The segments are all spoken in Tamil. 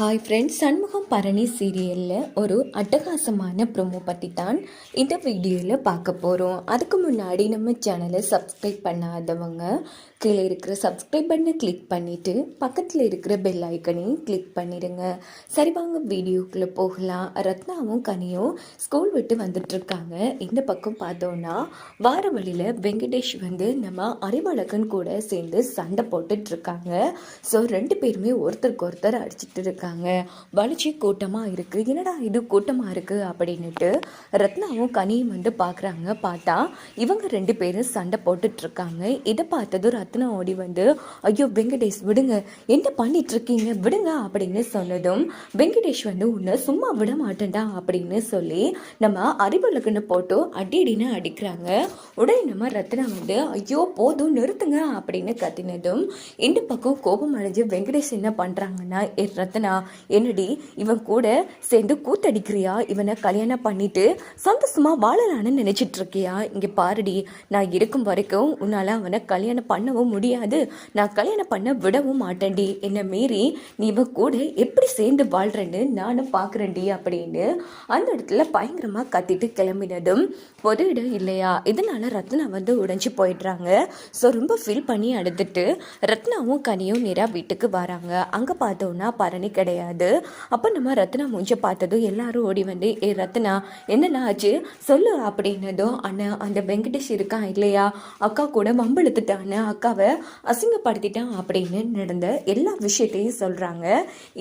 ஹாய் ஃப்ரெண்ட்ஸ் சண்முகம் பரணி சீரியலில் ஒரு அட்டகாசமான ப்ரோமோ பற்றி தான் இந்த வீடியோவில் பார்க்க போகிறோம் அதுக்கு முன்னாடி நம்ம சேனலை சப்ஸ்கிரைப் பண்ணாதவங்க கீழே இருக்கிற சப்ஸ்கிரைப் பண்ணை கிளிக் பண்ணிவிட்டு பக்கத்தில் இருக்கிற பெல் ஐக்கனையும் கிளிக் பண்ணிடுங்க சரி வாங்க வீடியோக்குள்ளே போகலாம். ரத்னாவும் கனியும் ஸ்கூல் விட்டு வந்துட்டுருக்காங்க இந்த பக்கம் பார்த்தோன்னா வார வழியில் வெங்கடேஷ் வந்து நம்ம அறிவழகன் கூட சேர்ந்து சண்டை போட்டுட்ருக்காங்க ஸோ ரெண்டு பேருமே ஒருத்தருக்கு ஒருத்தர் அடிச்சிட்டு இருக்காங்க. வலிச்சு கூட்டமாக இருக்குது என்னடா இது கூட்டமாக இருக்குது அப்படின்னுட்டு ரத்னாவும் கனியும் வந்து பார்க்குறாங்க பார்த்தா இவங்க ரெண்டு பேரும் சண்டை போட்டுட்டு இருக்காங்க. இதை பார்த்ததும் ரத்னா ஓடி வந்து ஐயோ வெங்கடேஷ் விடுங்க. என்ன பண்ணிட்டுருக்கீங்க விடுங்க அப்படின்னு சொன்னதும் வெங்கடேஷ் வந்து உன்னை சும்மா விட மாட்டேன்டா அப்படின்னு சொல்லி நம்ம அறிவழகுன்னு போட்டு அடிடின்னு அடிக்கிறாங்க. உடனே நம்ம ரத்னா வந்து ஐயோ போதும் நிறுத்துங்க அப்படின்னு கத்தினதும் இந்த பக்கம் கோபம் அடைஞ்சு வெங்கடேஷ் என்ன பண்ணுறாங்கன்னா ரத்னா ரத்னா என்னடி இவன் கூட சேர்ந்து கூத்தடிக்கிறியா? இவனை கல்யாணம் பண்ணிட்டு சந்தோஷமா வாழலான்னு நினைச்சிட்டு இருக்கியா இங்க பாருடி நான் இருக்கும் வரைக்கும் உன்னால அவனை கல்யாணம் பண்ணவும் முடியாது. நான் கல்யாணம் பண்ண விடவும் மாட்டேன்டி. என்னை மீறி நீ இவன் கூட எப்படி சேர்ந்து வாழ்றேன்னு நானும் பார்க்குறேன்டி அப்படின்னு அந்த இடத்துல பயங்கரமா கத்திட்டு கிளம்பினதும் பொது இடம் இல்லையா? இதனால ரத்னா வந்து உடைஞ்சு போயிடுறாங்க. ஸோ ரொம்ப ஃபீல் பண்ணி அடுத்துட்டு ரத்னாவும் கனியும் நேராக வீட்டுக்கு வராங்க. அங்கே பார்த்தோன்னா பரணி கிடையாது. அப்போ நம்ம ரத்னா மூஞ்ச பார்த்ததும் எல்லாரும் ஓடி வந்து ஏ ரத்னா என்னென்ன ஆச்சு? சொல்லு அப்படின்னதும் அண்ணா அந்த வெங்கடேஷ் இருக்கான் இல்லையா? அக்கா கூட வம்பெழுத்துட்டான்னு அக்காவை அசிங்கப்படுத்திட்டான் அப்படின்னு நடந்த எல்லா விஷயத்தையும் சொல்கிறாங்க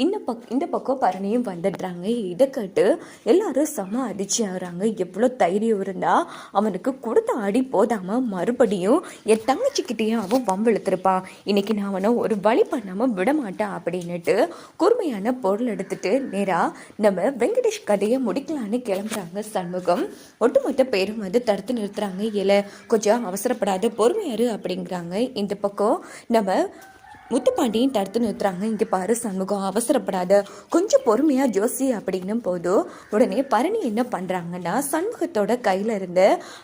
இந்த பக் இந்த பக்கம் பரணியும் வந்துடுறாங்க. இதை கேட்டு எல்லாரும் செம அதிர்ச்சி ஆகுறாங்க. எவ்வளோ தைரியம் இருந்தா அவனுக்கு கொடுத்த அடி போதாமல் மறுபடியும் என் தங்கச்சிக்கிட்டேயும் அவன் வம்பெழுத்திருப்பான் இன்னைக்கு நான் அவனை ஒரு வழி பண்ணாமல் விட மாட்டேன் அப்படின்னுட்டு தேவையான பொருள் எடுத்துட்டு நேராக நம்ம வெங்கடேஷ் கதையை முடிக்கலான்னு கிளம்புறாங்க சண்முகம். ஒட்டுமொத்த பேரும் வந்து தடுத்து நிறுத்துறாங்க. இல்லை கொஞ்சம் அவசரப்படாத பொறுமையாரு அப்படிங்கிறாங்க. இந்த பக்கம் நம்ம முத்துப்பாண்டியும் தடுத்து நிறுத்துறாங்க. இங்கே பாரு சண்முகம் அவசரப்படாத. கொஞ்சம் பொறுமையாக ஜோசி அப்படின்னும் போதும் உடனே பரணி என்ன பண்ணுறாங்கன்னா சண்முகத்தோட கையில் இருந்த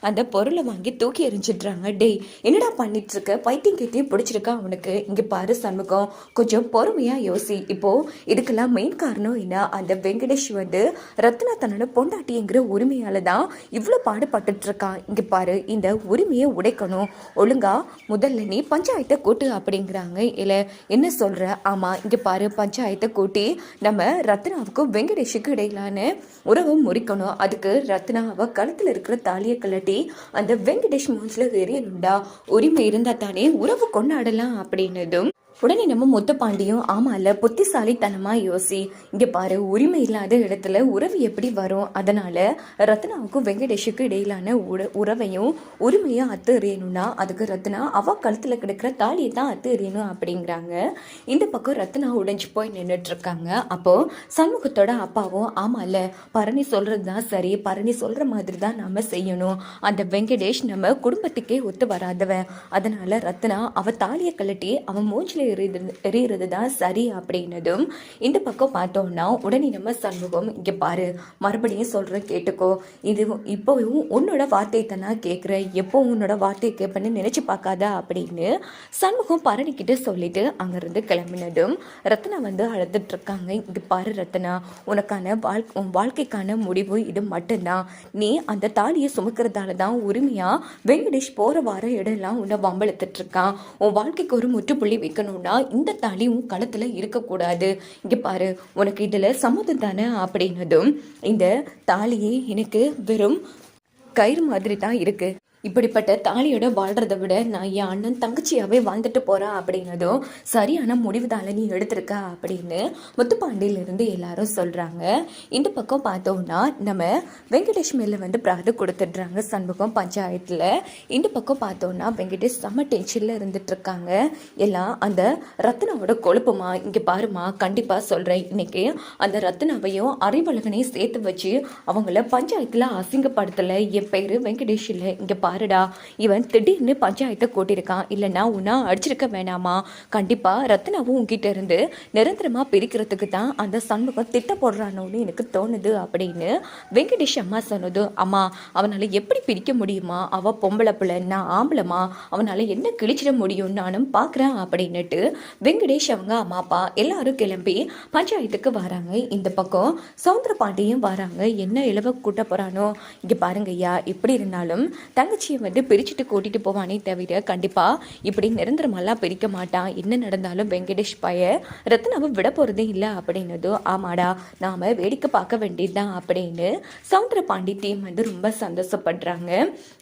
அந்த பொருளை வாங்கி தூக்கி எறிஞ்சிடுறாங்க. டேய் என்னடா பண்ணிட்டுருக்க? பைத்தியம் கிட்டே பிடிச்சிருக்கா அவனுக்கு? இங்கே பாரு சண்முகம் கொஞ்சம் பொறுமையாக யோசி. இப்போது இதுக்கெல்லாம் மெயின் காரணம் என்ன? அந்த வெங்கடேஷ் வந்து ரத்னா தன்னோட பொண்டாட்டிங்கிற உரிமையால் தான் இவ்வளோ பாடுபட்டுட்ருக்கான் இங்கே பாரு இந்த உரிமையை உடைக்கணும். ஒழுங்கா முதல்ல நீ பஞ்சாயத்தை கூட்டு அப்படிங்கிறாங்க. இல்லை என்ன சொல்ற? ஆமா இங்கே பாரு பஞ்சாயத்தை கூட்டி நம்ம ரத்னாவுக்கும் வெங்கடேஷுக்கு இடையிலான உறவை முறிக்கணும். அதுக்கு ரத்னாவை கழுத்தில் இருக்கிற தாலியை கழட்டி அந்த வெங்கடேஷ் மூஞ்சில எரியணுண்டா உரிமை இருந்தால் தானே உறவு கொண்டாடலாம் அப்படின்னதும் உடனே நம்ம முத்துப்பாண்டியும் ஆமால புத்திசாலித்தனமாக யோசி இங்கே பாரு உரிமை இல்லாத இடத்துல உறவு எப்படி வரும்? அதனால ரத்னாவுக்கும் வெங்கடேஷுக்கு இடையிலான உற உறவையும் உரிமையும் அத்து எறியணும்னா அதுக்கு ரத்னா அவ கழுத்தில் கிடக்கிற தாலியை தான் அத்து எறியணும் அப்படிங்கிறாங்க. இந்த பக்கம் ரத்னா உடைஞ்சு போய் நின்றுட்டு இருக்காங்க அப்போ சண்முகத்தோட அப்பாவும் ஆமால பரணி சொல்றது தான் சரி பரணி சொல்ற மாதிரி தான் நாம செய்யணும். அந்த வெங்கடேஷ் நம்ம குடும்பத்துக்கே ஒத்து வராதவன். அதனால ரத்னா அவ தாலியை கழட்டி அவன் மூஞ்சில எறிகிறது எறிகிறது தான் சரி அப்படின்னதும் இந்த பக்கம் பார்த்தோம்னா உடனே நம்ம சண்முகம் இங்கே பாரு மறுபடியும் சொல்கிற கேட்டுக்கோ. இது இப்போவும் உன்னோட வார்த்தையை தானே கேட்குற எப்போ உன்னோட வார்த்தையை கேட்பேன்னு நினச்சி பார்க்காத அப்படின்னு சண்முகம் பரணிக்கிட்ட சொல்லிட்டு அங்கேருந்து கிளம்பினதும் ரத்னா வந்து அழுதுட்டு இருக்காங்க இங்கே பாரு ரத்னா உனக்கான வாழ் உன் வாழ்க்கைக்கான முடிவு இது மட்டும்தான். நீ அந்த தாலியை சுமக்கிறதால தான் உரிமையாக வெங்கடேஷ் போகிற வார இடம்லாம் உன்னை வம்பளத்துட்ருக்கான் உன் வாழ்க்கைக்கு ஒரு முற்றுப்புள்ளி வைக்கணும் பண்ணணும்னா இந்த தாலி உன் களத்தில் இருக்கக்கூடாது. இங்கே பாரு உனக்கு இதில் சம்மதம் தானே அப்படின்னதும் இந்த தாலியே எனக்கு வெறும் கயிறு மாதிரி தான் இருக்கு. இப்படிப்பட்ட தாலியோட வாழ்கிறத விட நான் என் அண்ணன் தங்கச்சியாகவே வாழ்ந்துட்டு போகிறேன் அப்படின்னதும் சரியான முடிவு தானே நீ எடுத்திருக்க அப்படின்னு முத்துப்பாண்டியிலிருந்து எல்லாரும் சொல்கிறாங்க இந்த பக்கம் பார்த்தோம்னா நம்ம வெங்கடேஷ் மேலே வந்து பிராது கொடுத்துட்றாங்க சண்முகம் பஞ்சாயத்தில். இந்த பக்கம் பார்த்தோம்னா வெங்கடேஷ் செம்ம டென்ஷனில் இருந்துட்டுருக்காங்க எல்லாம் அந்த ரத்னாவோட கொழுப்புமா? இங்கே பாருமா கண்டிப்பாக சொல்கிறேன் இன்னைக்கு அந்த ரத்னாவையும் அறிவழகனையும் சேர்த்து வச்சு அவங்கள பஞ்சாயத்தில் அசிங்கப்படுத்தலை. என் பேர் வெங்கடேஷ் இல்லை. இங்கே பாரு பாருடா. இவன் திடீர்னு பஞ்சாயத்தை கூட்டியிருக்கான் இல்லைன்னா உன்னா அடிச்சிருக்க வேணாமா? கண்டிப்பாக ரத்னாவும் உங்ககிட்ட இருந்து நிரந்தரமாக பிரிக்கிறதுக்கு தான் அந்த சண்முகம் திட்ட போடுறானோன்னு எனக்கு தோணுது அப்படின்னு வெங்கடேஷ் அம்மா சொன்னது. அம்மா அவனால் எப்படி பிரிக்க முடியுமா? அவள் பொம்பளை பிள்ளைன்னா ஆம்பளமா அவனால் என்ன கிழிச்சிட முடியும்? நானும் பார்க்குறேன் அப்படின்னுட்டு வெங்கடேஷ் அவங்க அம்மா அப்பா எல்லாரும் கிளம்பி பஞ்சாயத்துக்கு வராங்க. இந்த பக்கம் சவுந்தர பாண்டியும் வராங்க. என்ன இளவ கூட்ட போகிறானோ இங்கே பாருங்கய்யா எப்படி இருந்தாலும் தங்கச்சி தங்கச்சியை வந்து பிரிச்சுட்டு கூட்டிகிட்டு போவானே தவிர கண்டிப்பாக இப்படி நிரந்தரமெல்லாம் பிரிக்க மாட்டான். என்ன நடந்தாலும் வெங்கடேஷ் பைய ரத்னாவை விட போகிறதே இல்லை அப்படின்னதும் ஆமாடா நாம் வேடிக்கை பார்க்க வேண்டியதுதான் அப்படின்னு சவுந்தர பாண்டி டீம் வந்து ரொம்ப சந்தோஷப்படுறாங்க.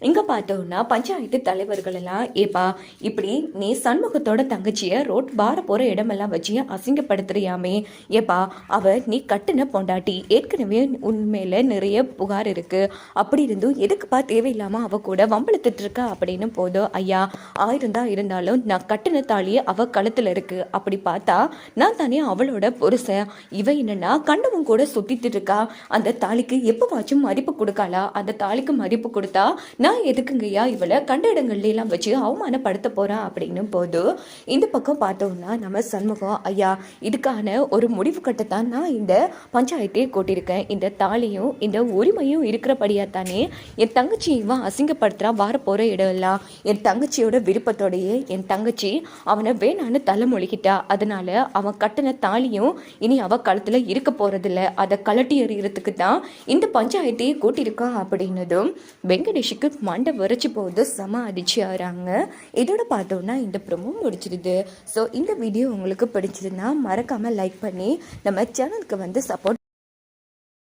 இங்கே பார்த்தோம்னா பஞ்சாயத்து தலைவர்கள் எல்லாம் ஏப்பா இப்படி நீ சண்முகத்தோட தங்கச்சியை ரோட் பார போகிற இடமெல்லாம் வச்சு அசிங்கப்படுத்துறியாமே. ஏப்பா அவ நீ கட்டுன பொண்டாட்டி ஏற்கனவே உண்மையில நிறைய புகார் இருக்கு. அப்படி இருந்தும் எதுக்குப்பா தேவையில்லாமல் அவ கூட வம்பளத்துட்டு இருக்கா அப்படின்னு போதும் ஐயா ஆயிரம் தான் இருந்தாலும் நான் கட்டின தாலியே அவ கழுத்தில் இருக்கு. அப்படி பார்த்தா நான் தானே அவளோட புருஷன். இவ என்னன்னா கண்டவன் கூட சுத்திட்டு இருக்கா அந்த தாலிக்கு எப்போவாச்சும் மதிப்பு கொடுக்காளா? அந்த தாலிக்கு மதிப்பு கொடுத்தா நான் எதுக்குங்கய்யா இவளை கண்ட இடங்கள்லாம் வச்சு அவமானப்படுத்த போறேன் அப்படின்னு போது இந்த பக்கம் பார்த்தோம்னா நம்ம சண்முகம் ஐயா இதுக்கான ஒரு முடிவு கட்டத்தான் நான் இந்த பஞ்சாயத்தையே கூட்டியிருக்கேன். இந்த தாலியும் இந்த உரிமையும் இருக்கிறபடியா தானே என் தங்கச்சி இவன் அசிங்கப்படுத்துறா வார போகிற இடம் எல்லாம் என் தங்கச்சியோட விருப்பத்தோடையே என் தங்கச்சி அவனை வேணான்னு தலைமொழிக்கிட்டா அதனால அவன் கட்டின தாலியும் இனி அவ காலத்தில் இருக்க போறதில்ல. அதை கலட்டி எறிகிறதுக்கு தான் இந்த பஞ்சாயத்தையே கூட்டியிருக்கா அப்படின்னதும் வெங்கடேஷுக்கு மண்டை வரைச்சி போகுது செம அடிச்சு ஆறாங்க இதோட பார்த்தோன்னா இந்த ப்ரொமோ முடிச்சிருது ஸோ இந்த வீடியோ உங்களுக்கு பிடிச்சிருந்தா மறக்காமல் லைக் பண்ணி நம்ம சேனலுக்கு வந்து சப்போர்ட்